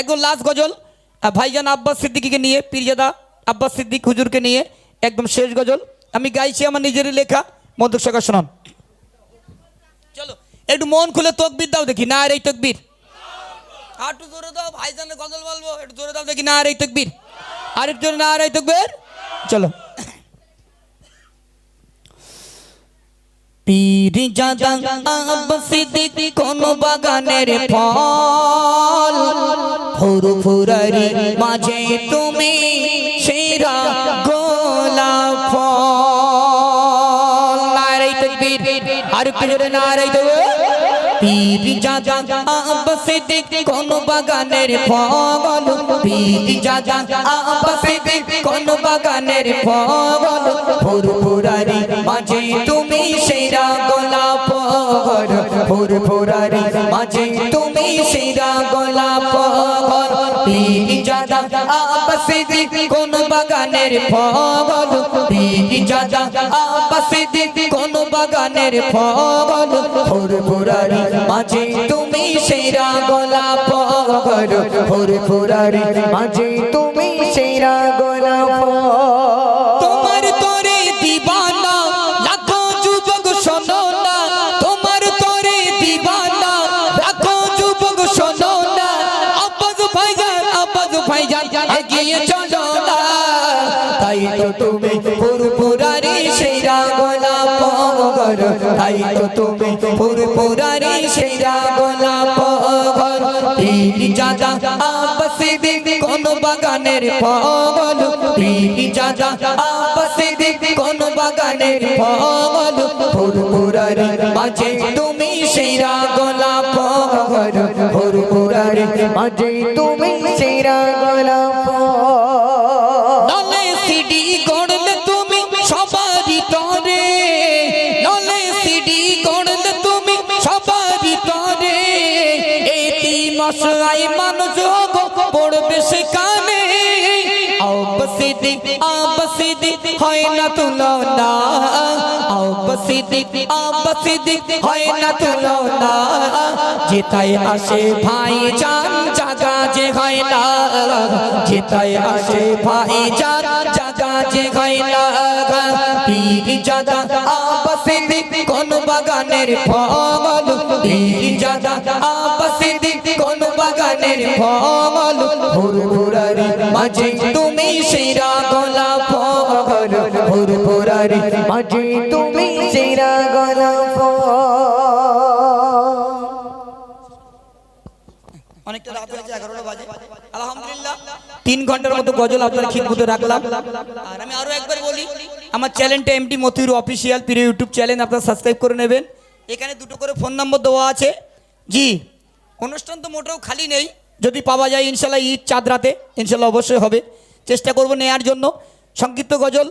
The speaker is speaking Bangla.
একদম লাস্ট গজল। ভাইজান আব্বাস সিদ্দিকিকে নিয়ে, পীরজাদা আব্বাস সিদ্দিক হুজুরকে নিয়ে একদম শেষ গজল। আমি গাইছি আমার নিজেরই লেখা মধ্যক শাখা শোনান। চলো, একটু মন খুলে তকবির দাও দেখি, না আর এই তকবির। একটু জোরে দাও, ভাইজানের গজল বলব, একটু জোরে দাও দেখি, না আর এই তকবির। আর একটু জোরে, না আর এই তকবির। চলো। পীর জাদা আব্বাসিদিক কোন বাগানের ফল। ফুরু ফুরারি মাঝে তুমি সেরা গোলাপ ফল। নারাই তকবীর। আর জোরে নারাই তকবীর পীর জাদা জাদা আব্বাসিদিক কোন বাগানের ফল। মাঝে তুমি সেরা গোলাপ ফুর ফুরারি মাঝে তুমি সেরা গোলাপ জাদা আবাসিদি কোন বাগানের ফল? জাদা আবাসিদি কোন বাগানের ফল? ফুর ফুরারি মাঝে তুমি সেরা গোলাপ ফুর ফুরারি মাঝে তুমি সেরা গোলাপ এগিয়ে চলো না তাই তো তুমি পুরপুরারি সেরা গোলাপ ঘর তাই তো তুমি পুরপুরারি গোলাপ ঘর পীর জাদা আব্বাসি দিদি কোন বাগানের ফল। পীর জাদা আব্বাসি দিদি কোন বাগানের ফল। পুরপুরারি মাঝে তুমি সেরা গোলাপ। ঘর পুরপুরারি মাঝে তুমি সেরা গোলাপ। নলে সিডি গড়লে তুমি সবারই তরে। নলে সিডি গড়লে তুমি সবারই তরে। এটি মশাই মানুষ আবসিদি আবসিদি হয় না তুলনা। আবসিদি আবসিদি হয় না তুলনা। যেতাই আসে ভাই জান, জাগা যে হয় না। যেতাই আসে ভাই জান, জাগা যে হয় না। পীর জাদা আবসিদি কোন বাগানের ফল। পীর জাদা ফল মাঝে তুমি সেরা ভোর ভোরারি মাঝে তুমি সেরা আলহামদুলিল্লাহ, তিন ঘণ্টার মতো গজল আপনার রাখলাম। আর আমি আরও একবার বলি, আমার চ্যানেলটা এমডি মতিউর অফিসিয়াল প্রিয় ইউটিউব চ্যানেল, আপনারা সাবস্ক্রাইব করে নেবেন। এখানে দুটো করে ফোন নম্বর দেওয়া আছে। জি, অনুষ্ঠান তো মোটেও খালি নেই। যদি পাওয়া যায় ইনশাল্লাহ ঈদ চাঁদ রাতে, ইনশাল্লাহ অবশ্যই হবে। চেষ্টা করব নেয়ার জন্য। সংক্ষিপ্ত গজল।